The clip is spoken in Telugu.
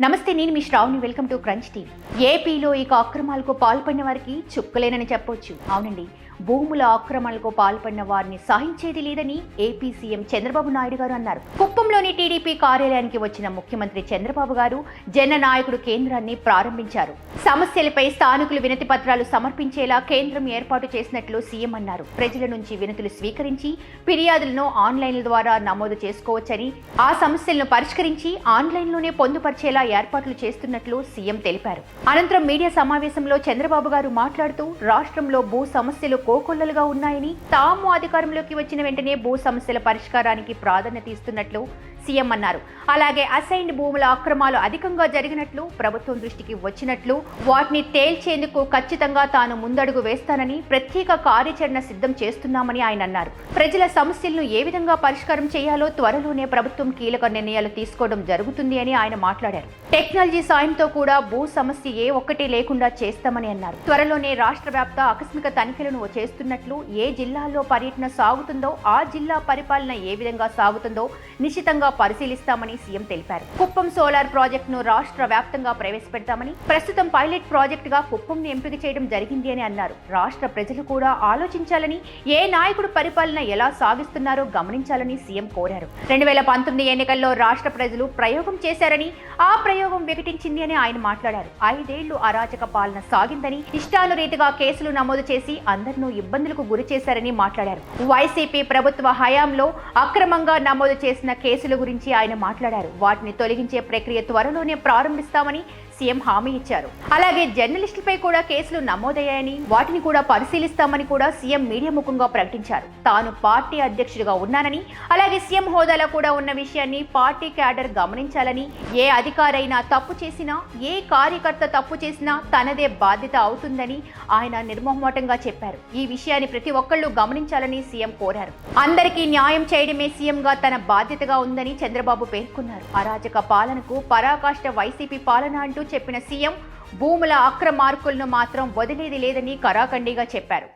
నమస్తే నేను మీ శ్రావుని వెల్కమ్ టు క్రంచ్ టీవీ. ఏపీలో ఇక అక్రమాలకు పాల్పడిన వారికి చుక్కలేనని చెప్పొచ్చు. అవునండి. భూముల ఆక్రమణలకు పాల్పడిన వారిని సహించేది లేదని ఏపీ సీఎం చంద్రబాబు నాయుడు గారు అన్నారు. కుప్పంలోని టీడీపీ కార్యాలయానికి వచ్చిన ముఖ్యమంత్రి చంద్రబాబు గారు జన నాయకుడు కేంద్రాన్ని ప్రారంభించారు. సమస్యలపై స్థానికులు వినతి పత్రాలు సమర్పించేలా కేంద్రం ఏర్పాటు చేసినట్లు సీఎం అన్నారు. ప్రజల నుంచి వినతులు స్వీకరించి ఫిర్యాదులను ఆన్లైన్ల ద్వారా నమోదు చేసుకోవచ్చని ఆ సమస్యలను పరిష్కరించి ఆన్లైన్లోనే పొందుపరిచేలా ఏర్పాట్లు చేస్తున్నట్లు సీఎం తెలిపారు. అనంతరం మీడియా సమావేశంలో చంద్రబాబు గారు మాట్లాడుతూ రాష్ట్రంలో భూ సమస్యలు కోకొల్లలుగా ఉన్నాయని తాము అధికారంలోకి వచ్చిన వెంటనే భూ సమస్యల పరిష్కారానికి ప్రాధాన్యత ఇస్తున్నట్లు సీఎం అన్నారు. అలాగే అసైన్డ్ భూముల అక్రమాలు అధికంగా జరిగినట్లు ప్రభుత్వం దృష్టికి వచ్చినట్లు వాటిని తేల్చేందుకు ఖచ్చితంగా తాను ముందడుగు వేస్తానని ప్రత్యేక కార్యాచరణ సిద్ధం చేస్తున్నామని ఆయన అన్నారు. ప్రజల సమస్యలను ఏ విధంగా పరిష్కారం చేయాలో త్వరలోనే ప్రభుత్వం కీలక నిర్ణయాలు తీసుకోవడం జరుగుతుంది అని ఆయన మాట్లాడారు. టెక్నాలజీ సాయంతో కూడా భూ సమస్య ఏ ఒక్కటి లేకుండా చేస్తామని అన్నారు. త్వరలోనే రాష్ట్ర వ్యాప్త ఆకస్మిక తనిఖీలను చేస్తున్నట్లు ఏ జిల్లాల్లో పర్యటన సాగుతుందో ఆ జిల్లా పరిపాలన ఏ విధంగా సాగుతుందో నిశ్చితంగా పరిశీలిస్తామని సీఎం తెలిపారు. కుప్పం సోలార్ ప్రాజెక్టును రాష్ట్ర వ్యాప్తంగా ప్రవేశపెడతామని ప్రస్తుతం పైలట్ ప్రాజెక్ట్గా కుప్పంను ఎంపిక చేయడం జరిగింది అని అన్నారు. రాష్ట్ర ప్రజలు కూడా ఆలోచించాలని ఏ నాయకుడు పరిపాలన ఎలా సాగిస్తున్నారో గమనించాలని సీఎం కోరారు. రెండు వేల పంతొమ్మిది ఎన్నికల్లో రాష్ట్ర ప్రజలు ప్రయోగం చేశారని ఆ ప్రయోగం వికటించింది అని ఆయన మాట్లాడారు. ఐదేళ్ళు అరాచక పాలన సాగిందని ఇష్టానురీతిగా కేసులు నమోదు చేసి అందరినూ ఇబ్బందులకు గురి చేశారని మాట్లాడారు. వైసీపీ ప్రభుత్వ హయాంలో అక్రమంగా నమోదు చేసిన కేసుల గురించి ఆయన మాట్లాడారు. వాటిని తొలగించే ప్రక్రియ త్వరలోనే ప్రారంభిస్తామని సీఎం హామీ ఇచ్చారు. అలాగే జర్నలిస్టులపై కూడా కేసులు నమోదయ్యాయని వాటిని కూడా పరిశీలిస్తామని కూడా సీఎం మీడియా ముఖంగా ప్రకటించారు. తాను పార్టీ అధ్యక్షుడిగా ఉన్నానని అలాగే సీఎం హోదాలో కూడా ఉన్న విషయాన్ని పార్టీ క్యాడర్ గమనించాలని ఏ అధికారైనా తప్పు చేసినా ఏ కార్యకర్త తప్పు చేసినా తనదే బాధ్యత అవుతుందని ఆయన నిర్మోహమాటంగా చెప్పారు. ఈ విషయాన్ని ప్రతి ఒక్కళ్ళు గమనించాలని సీఎం కోరారు. అందరికీ న్యాయం చేయడమే సీఎంగా తన బాధ్యతగా ఉందని చంద్రబాబు పేర్కొన్నారు. అరాచక పాలనకు పరాకాష్ట వైసీపీ పాలన అంటూ చెప్పిన సీఎం భూముల అక్రమార్కులను మాత్రం వదిలేది లేదని కరాఖండిగా చెప్పారు.